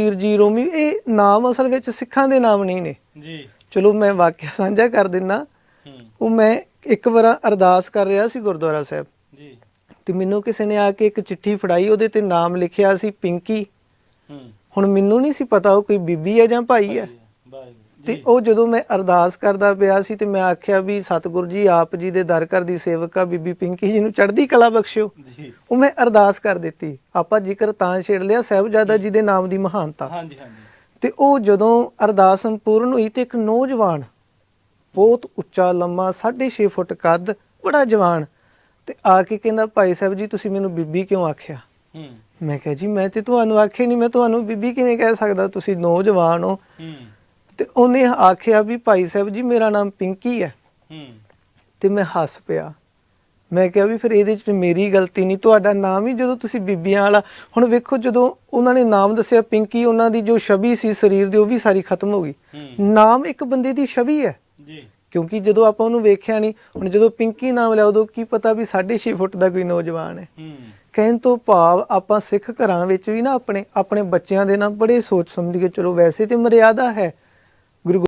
ਵੀਰ ਜੀ ਰੋਮੀ ਇਹ ਨਾਮ ਅਸਲ ਵਿੱਚ ਸਿੱਖਾਂ ਦੇ ਨਾਮ ਨਹੀਂ ਨੇ। ਜੀ। ਚਲੋ ਮੈਂ ਵਾਕਿਆ ਸਾਂਝਾ ਕਰ ਦਿੰਨਾ। ਹੂੰ। ਉਹ ਮੈਂ ਇੱਕ ਵਾਰ ਅਰਦਾਸ ਕਰ ਰਿਹਾ ਸੀ ਗੁਰਦੁਆਰਾ ਸਾਹਿਬ। ਜੀ। ਤੇ ਮੈਨੂੰ ਕਿਸੇ ਨੇ ਆ ਕੇ ਇੱਕ ਚਿੱਠੀ ਫੜਾਈ ਉਹਦੇ ਤੇ ਨਾਮ ਲਿਖਿਆ ਸੀ ਪਿੰਕੀ। ਹੁਣ ਮੈਨੂੰ ਨਹੀਂ ਸੀ ਪਤਾ ਉਹ ਕੋਈ ਬੀਬੀ ਹੈ ਜਾਂ ਭਾਈ ਹੈ। ਤੇ ਉਹ ਜਦੋਂ ਮੈਂ ਅਰਦਾਸ ਕਰਦਾ ਪਿਆ ਸੀ ਤੇ ਮੈਂ ਆਖਿਆ ਵੀ ਸਤਿਗੁਰੂ ਜੀ ਆਪ ਜੀ ਦੇ ਦਰ ਘਰ ਦੀ ਸੇਵਕਾ ਬੀਬੀ ਪਿੰਕੀ ਜੀ ਨੂੰ ਚੜ੍ਹਦੀ ਕਲਾ ਬਖਸ਼ਿਓ। ਜੀ। ਉਹ ਮੈਂ ਅਰਦਾਸ ਕਰ ਦਿੱਤੀ। ਆਪਾਂ ਜ਼ਿਕਰ ਤਾਂ ਛੇੜ ਲਿਆ ਸਾਹਿਬਜ਼ਾਦਾ ਜੀ ਦੇ ਨਾਮ ਦੀ ਮਹਾਨਤਾ। ਹਾਂਜੀ ਹਾਂਜੀ। ਤੇ ਉਹ ਜਦੋਂ ਅਰਦਾਸ ਸੰਪੂਰਨ ਹੋਈ ਤੇ ਇੱਕ ਨੌਜਵਾਨ ਬਹੁਤ ਉੱਚਾ ਲੰਮਾ 6.5 ਫੁੱਟ ਕੱਦ ਬੜਾ ਜਵਾਨ ਤੇ ਆ ਕੇ ਕਹਿੰਦਾ ਭਾਈ ਸਾਹਿਬ ਜੀ ਤੁਸੀਂ ਮੈਨੂੰ ਬੀਬੀ ਕਿਉਂ ਆਖਿਆ? ਹੂੰ। ਮੈਂ ਕਿਹਾ ਜੀ ਮੈਂ ਤੇ ਤੁਹਾਨੂੰ ਆਖਿਆ ਨਹੀਂ। ਮੈਂ ਤੁਹਾਨੂੰ ਬੀਬੀ ਕਿਵੇਂ ਕਹਿ ਸਕਦਾ? ਤੁਸੀਂ ਨੌਜਵਾਨ ਹੋ। ਹੂੰ। ਤੇ ਉਹਨੇ ਆਖਿਆ ਵੀ ਭਾਈ ਸਾਹਿਬ ਜੀ ਮੇਰਾ ਨਾਮ ਪਿੰਕੀ ਹੈ। ਹੂੰ। ਤੇ ਮੈਂ ਹੱਸ ਪਿਆ। ਮੈਂ ਕਿਹਾ ਵੀ ਫਿਰ ਇਹਦੇ 'ਚ ਮੇਰੀ ਗਲਤੀ ਨਹੀਂ ਤੁਹਾਡਾ ਨਾਮ ਹੀ ਜਦੋਂ ਤੁਸੀਂ ਬੀਬੀਆਂ ਵਾਲਾ ਹੁਣ ਵੇਖੋ ਜਦੋਂ ਉਹਨਾਂ ਨੇ ਨਾਮ ਦੱਸਿਆ ਪਿੰਕੀ ਉਹਨਾਂ ਦੀ ਜੋ ਛਵੀ ਸੀ ਸਰੀਰ ਦੀ ਉਹ ਵੀ ਸਾਰੀ ਖਤਮ ਹੋ ਗਈ। ਨਾਮ ਇੱਕ ਬੰਦੇ ਦੀ ਛਵੀ ਹੈ। ਜੀ। ਕਿਉਂਕਿ ਜਦੋਂ ਆਪਾਂ ਉਹਨੂੰ ਵੇਖਿਆ ਨਹੀਂ ਹੁਣ ਜਦੋਂ ਪਿੰਕੀ ਨਾਮ ਲਿਆ ਉਦੋਂ ਕੀ ਪਤਾ ਵੀ 6.5 ਫੁੱਟ ਦਾ ਕੋਈ ਨੌਜਵਾਨ ਹੈ। ਹੂੰ। ਕਹਿਣ ਤੋਂ ਭਾਵ ਆਪਾਂ ਸਿੱਖ ਘਰਾਂ ਵਿੱਚ ਵੀ ਨਾ ਆਪਣੇ ਆਪਣੇ ਬੱਚਿਆਂ ਦੇ ਨਾਲ ਬੜੇ ਸੋਚ ਸਮਝ ਕੇ ਚਲੋ ਵੈਸੇ ਤੇ ਮਰਿਆਦਾ ਹੈ